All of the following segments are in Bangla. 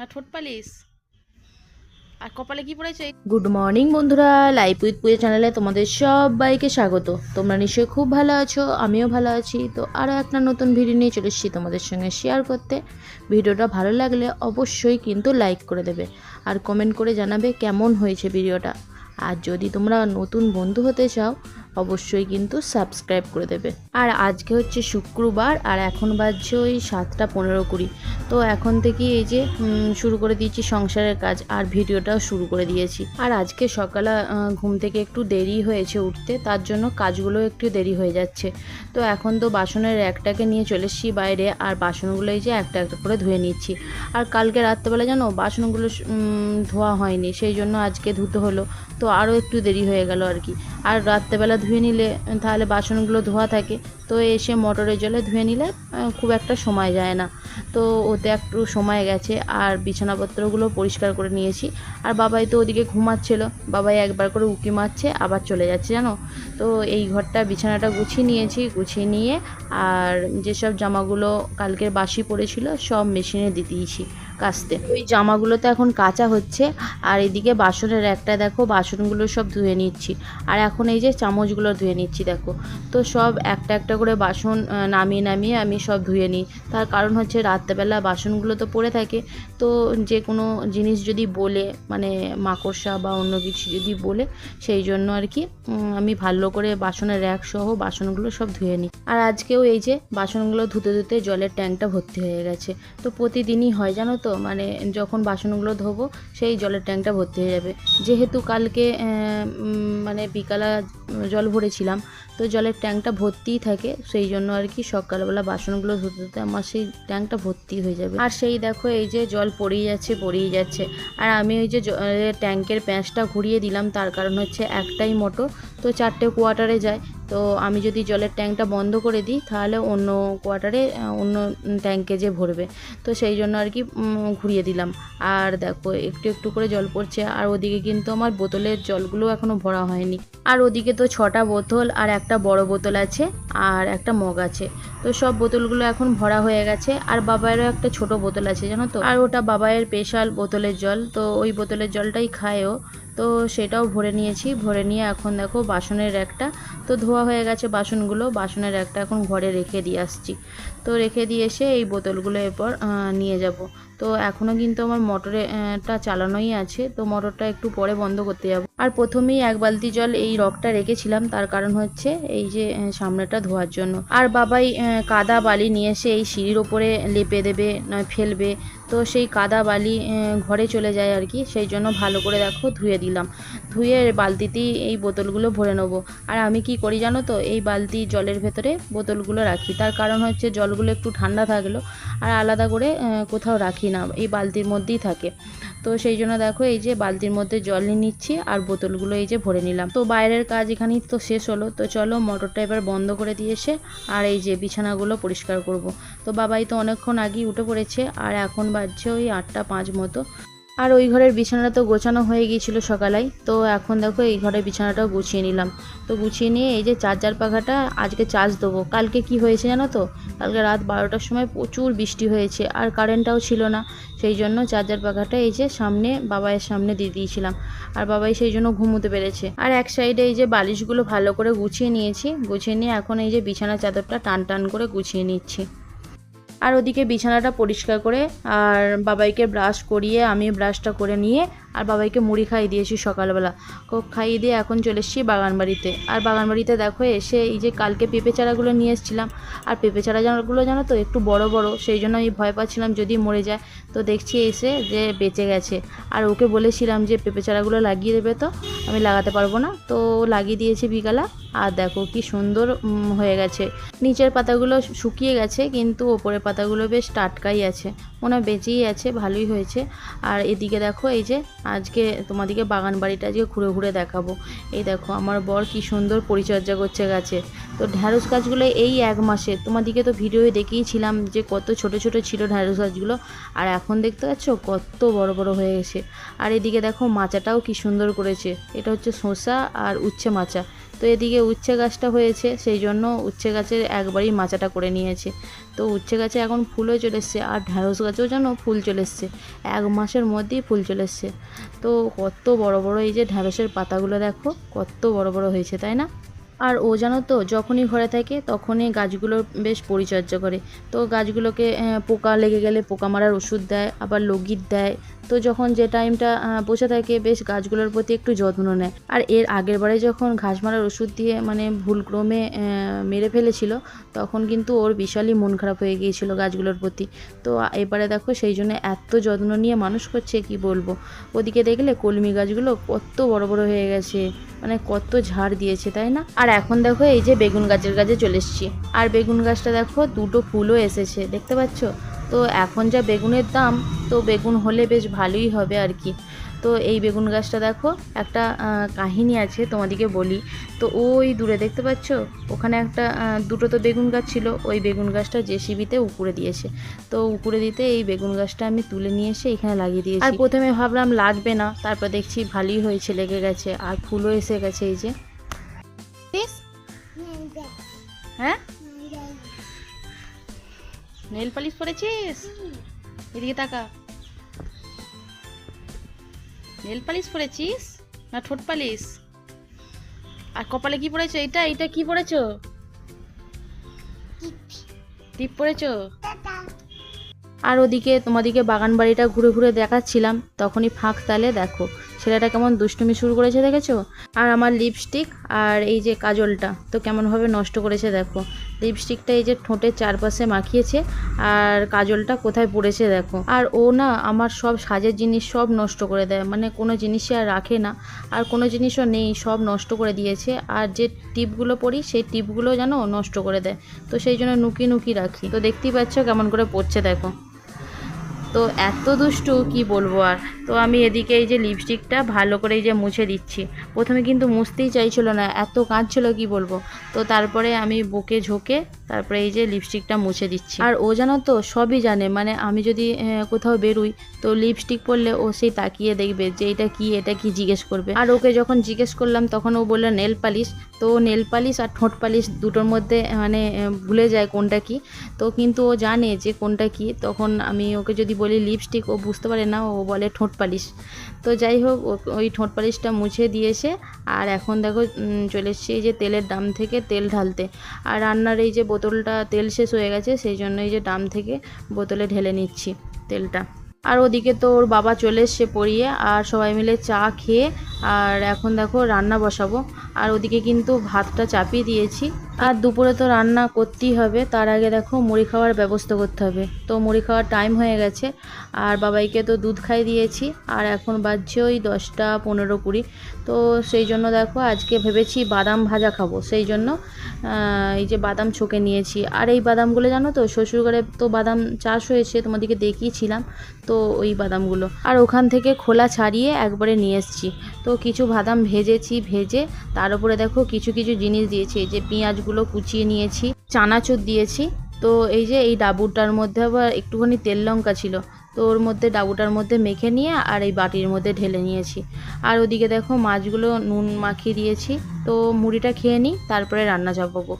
না ঠোঁট পালিশ? আর কপালে কি পড়েছে? গুড মর্নিং বন্ধুরা লাইফ উইথ পুজো চ্যানেলে তোমাদের সবাইকে স্বাগত। তোমরা নিশ্চয়ই খুব ভালো আছো, আমিও ভালো আছি। তো আরও একটা নতুন ভিডিও নিয়ে চলে এসেছি তোমাদের সঙ্গে শেয়ার করতে। ভিডিওটা ভালো লাগলে অবশ্যই কিন্তু লাইক করে দেবে আর কমেন্ট করে জানাবে কেমন হয়েছে ভিডিওটা আর যদি তোমরা নতুন বন্ধু হতে চাও অবশ্যই কিন্তু সাবস্ক্রাইব করে দেবে। আর আজকে হচ্ছে শুক্রবার, আর এখন বাজছে ওই সাতটা পনেরো কুড়ি। তো এখন থেকে এই যে শুরু করে দিয়েছি সংসারের কাজ, আর ভিডিওটাও শুরু করে দিয়েছি। আর আজকে সকালে ঘুম থেকে একটু দেরি হয়েছে উঠতে, তার জন্য কাজগুলো একটু দেরি হয়ে যাচ্ছে। তো এখন তো বাসনের একটাকে নিয়ে চলে এসেছি বাইরে, আর বাসনগুলো এই যে একটা একটা করে ধুয়ে নিচ্ছি। আর কালকে রাত্রেবেলা জানো, বাসনগুলো ধোয়া হয়নি, সেই জন্য আজকে ধুতে হলো। তো আরও একটু দেরি হয়ে গেল আর কি। আর রাত্রেবেলা ধুয়ে নিলে, তাহলে বাসনগুলো ধোয়া থাকে। তো এসে মোটরের জলে ধুয়ে নিলে খুব একটা সময় যায় না। তো ওতে একটু সময় গেছে, আর বিছানাপত্রগুলো পরিষ্কার করে নিয়েছি। আর বাবাই তো ওদিকে ঘুমাচ্ছিল, বাবাই একবার করে উকি মারছে, আবার চলে যাচ্ছে, জানো? তো এই ঘরটা বিছানাটা গুছিয়ে নিয়েছি, গুছিয়ে নিয়ে, আর যেসব জামাগুলো কালকের বাসি পড়েছিল, সব মেশিনে দিয়ে দিয়েছি। কাচতে ওই জামাগুলো তো এখন কাঁচা হচ্ছে। আর এদিকে বাসনের একটা দেখো, বাসনগুলো সব ধুয়ে নিচ্ছি। আর এখন এই যে চামচগুলো ধুয়ে নিচ্ছি দেখো। তো সব একটা একটা করে বাসন নামিয়ে নামিয়ে আমি সব ধুয়ে নিই। তার কারণ হচ্ছে রাত্রেবেলা বাসনগুলো তো পড়ে থাকে। তো যে কোনো জিনিস যদি বলে মানে মাকড়সা বা অন্য কিছু যদি বলে, সেই জন্য আর কি আমি ভালো করে বাসনের র্যাক সহ বাসনগুলো সব ধুয়ে নিই। আর আজকেও এই যে বাসনগুলো ধুতে ধুতে জলের ট্যাঙ্কটা ভর্তি হয়ে গেছে। তো প্রতিদিনই হয়, জানো তো? মানে যখন বাসনগুলো ধোবো, সেই জলের ট্যাঙ্কটা ভর্তি হয়ে যাবে। যেহেতু কালকে মানে বিকালা জল ভরেছিলাম, তো জলের ট্যাঙ্কটা ভর্তিই থাকে, সেই জন্য আর কি সকালবেলা বাসনগুলো ধুতে ধুতে আমার সেই ট্যাঙ্কটা ভর্তি হয়ে যাবে। আর সেই দেখো, এই যে জল পড়েই যাচ্ছে পড়েই যাচ্ছে। আর আমি ওই যে ট্যাঙ্কের প্যাঁচটা ঘুরিয়ে দিলাম, তার কারণ হচ্ছে একটাই মোটর, তো চারটে কোয়ার্টারে যায়। তো আমি যদি জলের ট্যাঙ্কটা বন্ধ করে দিই, তাহলে অন্য কোয়ার্টারে অন্য ট্যাঙ্কে যে ভরবে। তো সেই জন্য আর কি ঘুরিয়ে দিলাম। আর দেখো, একটু একটু করে জল পড়ছে। আর ওদিকে কিন্তু আমার বোতলের জলগুলো এখনও ভরা হয়নি। আর ওদিকে তো ছটা বোতল আর একটা বড় বোতল আছে আর একটা মগ আছে। তো সব বোতলগুলো এখন ভরা হয়ে গেছে। আর বাবায়েরও একটা ছোট বোতল আছে, জানো তো? আর ওটা বাবায়ের স্পেশাল বোতলের জল। তো ওই বোতলের জলটাই খায়ও। তো সেটাও ভরে নিয়েছি। ভরে নিয়ে এখন দেখো বাসনের একটা, তো ধোয়া হয়ে গেছে বাসনগুলো। বাসনের একটা এখন ঘরে রেখে দিয়ে আসছি। তো রেখে দিয়ে এসে এই বোতলগুলো এরপর নিয়ে যাব। তো এখনও কিন্তু আমার মোটরেটা চালানোই আছে। তো মোটরটা একটু পরে বন্ধ করতে যাব। আর প্রথমেই এক বালতি জল এই রকটা রেখেছিলাম, তার কারণ হচ্ছে এই যে সামনেটা ধোয়ার জন্য। আর বাবাই কাদা বালি নিয়ে এসে এই সিঁড়ির ওপরে লেপে দেবে নয় ফেলবে। তো সেই কাদা বালি ঘরে চলে যায় আর কি, সেই জন্য ভালো করে দেখো ধুয়ে দিলাম। ধুয়ে বালতিতেই এই বোতলগুলো ভরে নেব। আর আমি কি করি জানো তো, এই বালতি জলের ভেতরে বোতলগুলো রাখি। তার কারণ হচ্ছে জলগুলো একটু ঠান্ডা থাকল, আর আলাদা করে কোথাও রাখি না, এই বালতির মধ্যেই থাকে। তো সেই জন্য দেখো এই যে বালতির মধ্যে জল নিচ্ছি, আর বোতলগুলো এই যে ভরে নিলাম। তো বাইরের কাজ এখানেই তো শেষ হলো। তো চলো মোটরটা এবার বন্ধ করে দিয়ে এসে আর এই যে বিছানাগুলো পরিষ্কার করব। তো বাবাই তো অনেকক্ষণ আগেই উঠে পড়েছে আর এখন বাজছে ওই আটটা পাঁচ মতো। আর ওই ঘরের বিছানাটা তো গোছানো হয়ে গিয়েছিল সকালেই, তো এখন দেখো এই ঘরের বিছানাটাও গুছিয়ে নিলাম। তো গুছিয়ে নিয়ে এই যে চার্জার পাখাটা আজকে চার্জ দেবো। কালকে কি হয়েছে জানো তো? কালকে রাত বারোটার সময় প্রচুর বৃষ্টি হয়েছে, আর কারেন্টটাও ছিল না। সেই জন্য চার্জার পাখাটা এই যে সামনে বাবাইয়ের সামনে দিয়ে দিয়েছিলাম। আর বাবাই সেই জন্য ঘুমোতে পেরেছে। আর এক সাইডে এই যে বালিশগুলো ভালো করে গুছিয়ে নিয়েছি, গুছিয়ে নিয়ে এখন এই যে বিছানা চাদরটা টান টান করে গুছিয়ে নিচ্ছি। আর ওদিকে বিছানাটা পরিষ্কার করে আর বাবাইকে ব্রাশ করিয়ে আমি ব্রাশটা করে নিয়ে আর বাবাইকে মুড়ি খাইয়ে দিয়েছি সকালবেলা। খাইয়ে দিয়ে এখন চলে এসেছি বাগান বাড়িতে আর বাগান বাড়িতে দেখো এসে এই যে কালকে পেঁপে চারাগুলো নিয়ে এসেছিলাম। আর পেঁপে চারাগুলো জানো তো একটু বড় বড়, সেই জন্য আমি ভয় পাচ্ছিলাম যদি মরে যায়। তো দেখছি এসে যে বেঁচে গেছে। আর ওকে বলেছিলাম যে পেঁপে চারাগুলো লাগিয়ে দেবে তো, আমি লাগাতে পারব না। তো লাগিয়ে দিয়েছে বিকালা। আর দেখো কি সুন্দর হয়ে গেছে। নিচের পাতাগুলো শুকিয়ে গেছে, কিন্তু ওপরের পাতাগুলো বেশ টাটকাই আছে। মনে বেঁচেই আছে, ভালোই হয়েছে। আর এদিকে দেখো, এই যে আজকে তোমাদিকে বাগান বাড়িটা আজকে ঘুরে ঘুরে দেখাবো। এই দেখো, আমার বর কি সুন্দর পরিচর্যা করছে গাছে। তো ঢ্যাঁড়স গাছগুলো এই এক মাসে তোমাদিকে তো ভিডিওয়ে দেখিয়েছিলাম যে কত ছোট ছোট ছিল ঢ্যাঁড়স গাছগুলো, আর এখন দেখতে পাচ্ছ কত বড় বড় হয়ে গেছে। আর এদিকে দেখো, মাচাটাও কি সুন্দর করেছে। এটা হচ্ছে শসা আর উচ্ছে মাচা। তো এদিকে উচ্ছে গাছটা হয়েছে, সেই জন্য উচ্ছে গাছের একবারই মাচাটা করে নিয়েছে। তো উচ্ছে গাছে এখন ফুলও চলে এসছে, আর ঢ্যাঁড়স গাছেও যেন ফুল চলে এসছে। এক মাসের মধ্যেই ফুল চলে এসছে। তো কত বড় বড় এই যে ঢ্যাঁড়সের পাতাগুলো দেখো, কত বড় বড় হয়েছে, তাই না? আর ও জানো তো, যখনই ঘরে থাকে তখনই গাছগুলোর বেশ পরিচর্যা করে। তো গাছগুলোকে পোকা লেগে গেলে পোকা মারার ওষুধ দেয়, আবার লগির দেয় তো যখন যে টাইমটা বসে থাকে, বেশ গাছগুলোর প্রতি একটু যত্ন নেয়। আর এর আগের বারে যখন ঘাস মারার ওষুধ দিয়ে মানে ভুলক্রমে মেরে ফেলেছিল, তখন কিন্তু ওর বিশালই মন খারাপ হয়ে গিয়েছিল গাছগুলোর প্রতি। তো এবারে দেখো, সেই জন্য এত যত্ন নিয়ে মানুষ করছে, কি বলব? ওদিকে দেখলে কলমি গাছগুলো কত বড় বড় হয়ে গেছে মানে কত ঝাড় দিয়েছে, তাই না? আর এখন দেখো, এই যে বেগুন গাছের কাছে চলে এসেছি। আর বেগুন গাছটা দেখো, দুটো ফুলও এসেছে, দেখতে পাচ্ছ? তো এখন যা বেগুনের দাম তো বেগুন হলে বেশ ভালোই হবে আর কি। তো এই বেগুন গাছটা দেখো একটা কাহিনী আছে তোমাদেরকে বলি। তো ওই দূরে দেখতে পাচ্ছ? ওখানে একটা দুটো তো বেগুন গাছ ছিল ওই বেগুন গাছটা জেসিবিতে উপরে দিয়েছে। তো উপরে দিতে এই বেগুন গাছটা আমি তুলে নিয়ে এসে এখানে লাগিয়ে দিয়েছি। আর প্রথমে ভাবলাম লাগবে না তারপর দেখছি ভালোই হয়েছে লেগে গেছে আর ফুলও এসে গেছে এই যে। হ্যাঁ? নেল পালিশ পরেছিস এদিকে তাকা নেল পালিশ পরেছিস না ঠোঁট পালিশ আর কপালে কি পরেছো এটা এটা কি পরেছো টিপ পরেছো আর ওদিকে তোমাদিকে বাগান বাড়িটা ঘুরে ঘুরে দেখাচ্ছিলাম, তখনই ফাঁক তালে দেখো। ছেলেটা কেমন দুষ্টুমি শুরু করেছে দেখেছ? আর আমার লিপস্টিক আর এই যে কাজলটা, তো কেমনভাবে নষ্ট করেছে দেখো। লিপস্টিকটা এই যে ঠোঁটের চারপাশে মাখিয়েছে আর কাজলটা কোথায় পড়েছে দেখো। আর ও না আমার সব সাজের জিনিস সব নষ্ট করে দেয় মানে কোনো জিনিসই আর রাখে না। আর কোনো জিনিসও নেই, সব নষ্ট করে দিয়েছে। আর যে টিপগুলো পরি, সেই টিপগুলো যেন নষ্ট করে দেয়। তো সেই জন্য নুকি নুকি রাখি। তো দেখতেই পাচ্ছ কেমন করে পড়ছে দেখো। তো এত দুষ্টু, কি বলব আর? তো আমি এদিকে এই যে লিপস্টিকটা ভালো করে এই যে মুছে দিচ্ছি। প্রথমে কিন্তু মুছতেই চাইছিল না, এত কাঁদছিল, কি বলব? তো তারপরে আমি বুকে ঝোঁকে তারপরে এই যে লিপস্টিকটা মুছে দিচ্ছি। আর ও জানো তো, সবই জানে মানে আমি যদি কোথাও বেরোই, তো লিপস্টিক পরলে ও সেই তাকিয়ে দেখবে যে এটা কি এটা কি জিজ্ঞেস করবে। আর ওকে যখন জিজ্ঞেস করলাম, তখন ও বলল, নেল পালিশ। তো নেল পালিশ আর ঠোঁট পালিশ দুটোর মধ্যে মানে ভুলে যায় কোনটা কি। তো কিন্তু ও জানে যে কোনটা কি, তখন আমি ওকে যদি বলি লিপস্টিক, ও বুঝতে পারে না, ও বলে ঠোঁট পালিশ। তো যাই হোক ওই ঠোঁট পালিশটা মুছে দিয়েছে, আর এখন দেখো চলে এসছে এই যে তেলের দাম থেকে তেল ঢালতে। আর রান্নার এই যে বোতলটা তেল শেষ হয়ে গেছে, সেই জন্য এই যে দাম থেকে বোতলে ঢেলে নিচ্ছি তেলটা। আর ওদিকে তো ওর বাবা চলে এসছে পড়িয়ে, আর সবাই মিলে চা খেয়ে, আর এখন দেখো রান্না বসাবো। আর ওদিকে কিন্তু ভাতটা চাপিয়ে দিয়েছি। আর দুপুরে তো রান্না করতেই হবে, তার আগে দেখো মুড়ি খাওয়ার ব্যবস্থা করতে হবে। তো মুড়ি খাওয়ার টাইম হয়ে গেছে, আর বাবাইকে তো দুধ খাই দিয়েছি, আর এখন বাজছে ওই দশটা পনেরো কুড়ি। তো সেই জন্য দেখো আজকে ভেবেছি বাদাম ভাজা খাব, সেই জন্য এই যে বাদাম ছকে নিয়েছি। আর এই বাদামগুলো জানো তো, শ্বশুরঘরে তো বাদাম চাষ হয়েছে, তোমাদেরকে দেখিয়েছিলাম। তো ওই বাদামগুলো। আর ওখান থেকে খোলা ছাড়িয়ে একবারে নিয়ে এসেছি। তো কিছু বাদাম ভেজেছি, ভেজে তার উপরে দেখো কিছু কিছু জিনিস দিয়েছি। এই যে পেঁয়াজগুলো কুচিয়ে নিয়েছি, চানাচুর দিয়েছি। তো এই যে এই ডাবুটার মধ্যে আবার একটুখানি তেল লঙ্কা ছিল, তো ওর মধ্যে ডাবুটার মধ্যে মেখে নিয়ে আর এই বাটির মধ্যে ঢেলে নিয়েছি। আর ওদিকে দেখো মাছগুলো নুন মাখিয়ে দিয়েছি। তো মুড়িটা খেয়ে নিই, তারপরে রান্না চাপাবো।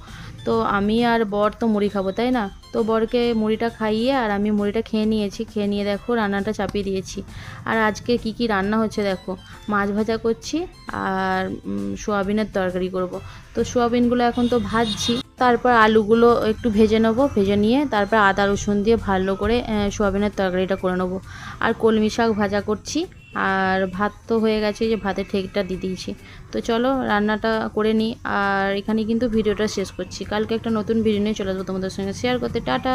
তো আমি আর বর তো মুড়ি খাব, তাই না? তো বরকে মুড়িটা খাইয়ে আর আমি মুড়িটা খেয়ে নিয়েছি, খেয়ে নিয়ে দেখো রান্নাটা চাপিয়ে দিয়েছি। আর আজকে কি কি রান্না হচ্ছে দেখো? মাছ ভাজা করছি আর সোয়াবিনের তরকারি করব। তো সোয়াবিনগুলো এখন তো ভাজছি, তারপর আলুগুলো একটু ভেজে নেব, ভেজে নিয়ে তারপর আদা রসুন দিয়ে ভালো করে সোয়াবিনের তরকারিটা করে নেব। আর কলমি শাক ভাজা করছি আর ভাত তো হয়ে গেছে যে ভাতের ঠেকটা দিয়ে দিয়েছি। তো চলো রান্নাটা করে নিই, আর এখানে কিন্তু ভিডিওটা শেষ করছি। কালকে একটা নতুন ভিডিও নিয়ে চলে আসব তোমাদের সঙ্গে। শেয়ার করতে, টাটা!